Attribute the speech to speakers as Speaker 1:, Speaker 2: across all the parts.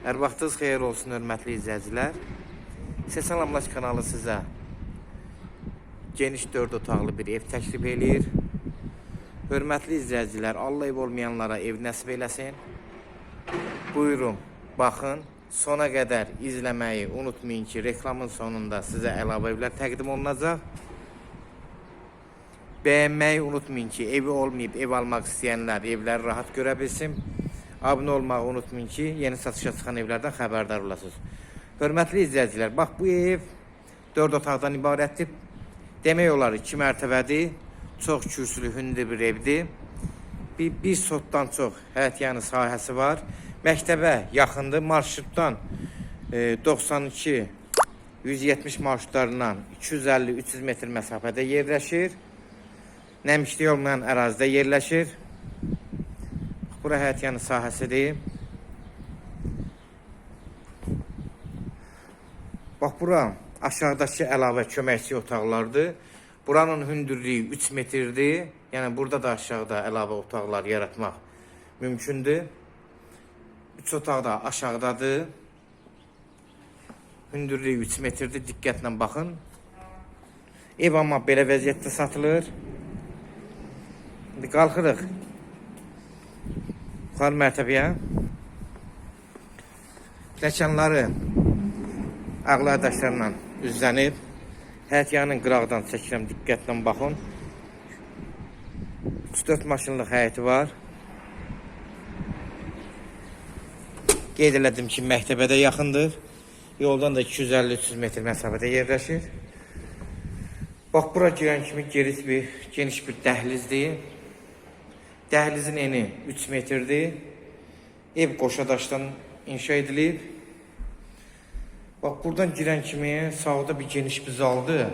Speaker 1: Hər vaxtınız xeyir olsun, hörmətli izləyicilər. Sesalamlaş kanalı sizə geniş 4 otaqlı bir ev təklif eləyir. Hörmətli izləyicilər, Allah ev olmayanlara ev nəsib eləsin. Buyurun, baxın. Sona qədər izləməyi unutmayın ki, reklamın sonunda sizə əlavə evlər təqdim olunacaq. Bəyənməyi unutmayın ki, evi olmayıb ev almaq istəyənlər evləri rahat görə bilsin. Abunə olmağı unutmayın ki, yeni satışa çıxan evlərdən xəbərdar olasınız. Hörmətli izləyicilər, bax bu ev 4 otaqdan ibarətdir. Demək olar 2 mərtəbədir. Çox kürsülü, hündür bir evdir. Bir, bir sotdan çox həyətyanı sahəsi var. Məktəbə yaxındır. Marşrutdan e, 92 170 marşrutlarından 250-300 metr məsafədə yerləşir. Nəmişlik olmayan ərazidə yerləşir. Bura həyətyanı sahəsidir. Bax bura aşağıdakı əlavə köməkçi otaqlardır. Buranın hündürlüyü 3 metrdir. Yəni burada da aşağıda əlavə otaqlar yaratmaq mümkündür. 3 otaq da aşağıdadır. Hündürlüyü 3 metrdir. Diqqətlə baxın. Ev amma belə vəziyyətdə satılır. İndi qalxırıq. Yuxarı mərtəbəyə. Ləkanları ağlar daşlarla üzlənib. Həyətyanın qırağdan çəkirəm, diqqətlə baxın. 3-4 maşınlıq həyəti var. Qeyd elədim ki, məktəbədə yaxındır. Yoldan da 250-300 metr məsafədə yerləşir. Bax, bura girən kimi geniş bir, geniş bir dəhlizdir. Dəhlizin eni 3 metrdir. Ev qoşa daşdan inşa edilib. Bax, buradan girən kimi sağda bir geniş bir zaldır.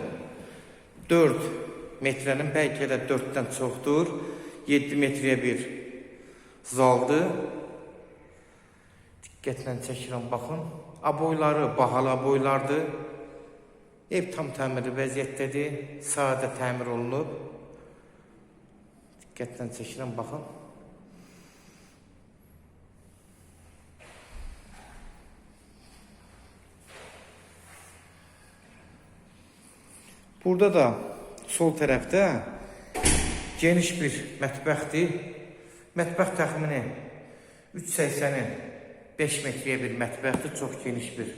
Speaker 1: 4 metrənin bəlkə də 4-dən çoxdur. 7 metrəyə bir zaldır. Diqqətlə çəkirəm, baxın. Aboyları bahalı aboylardır. Ev tam təmirli vəziyyətdədir. Sadə təmir olunub. Diqqətlə çəkirəm, baxın. Burada da sol tərəfdə geniş bir mətbəxdir. Mətbəx təxmini 380-in 5 metrəyə bir mətbəxdir. Çox geniş bir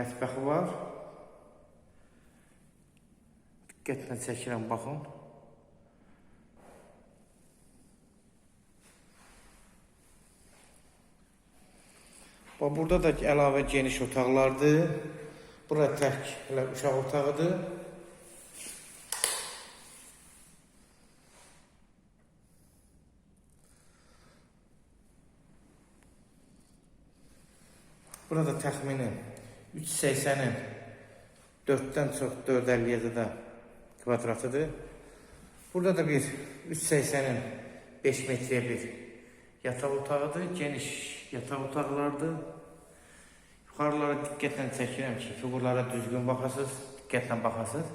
Speaker 1: mətbəxi var. Diqqətlə çəkirəm, baxın. Bax, burada da əlavə geniş otaqlardır. Bura tək elə uşaq otağıdır. Burada təxmini 380-in 4-dən çox 457-də kvadratıdır. Burada da bir 380-in 5 metrəyə bir yataq otağıdır. Geniş yataq otaqlardır. Yuxarılara diqqətlə çəkirəm ki, fiqurlara düzgün baxasınız, diqqətlə baxasınız.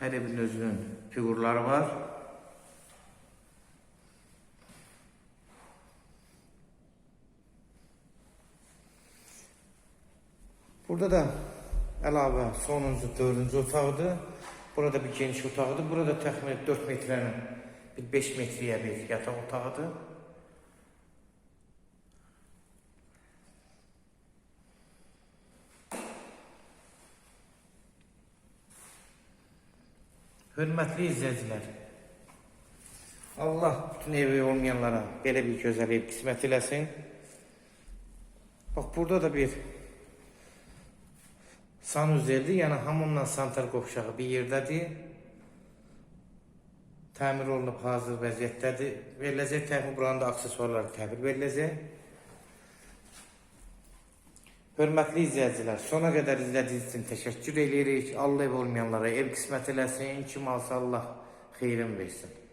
Speaker 1: Hər birinin özünün fiqurları var. Burada da əlavə sonuncu, dördüncü otaqdır. Burada bir geniş otaqdır. Burada təxminən 4 metrənin bir 5 metrəyə bir yataq otağıdır. Hörmətli izləyicilər, Allah bütün evi olmayanlara belə bir gözəl ev qismət eləsin. Bax, burada da bir sanuzeldir, yəni hamamla santral qovşağı bir yerdədir. Təmir olunub hazır vəziyyətdədir. Veriləcək təxmin buranın da aksesuarları təhvil veriləcək. Hörmətli izləyicilər, sona qədər izlədiyiniz üçün təşəkkür edirik. Allah ev olmayanlara ev qismət eləsin. Kim alsa Allah xeyrin versin.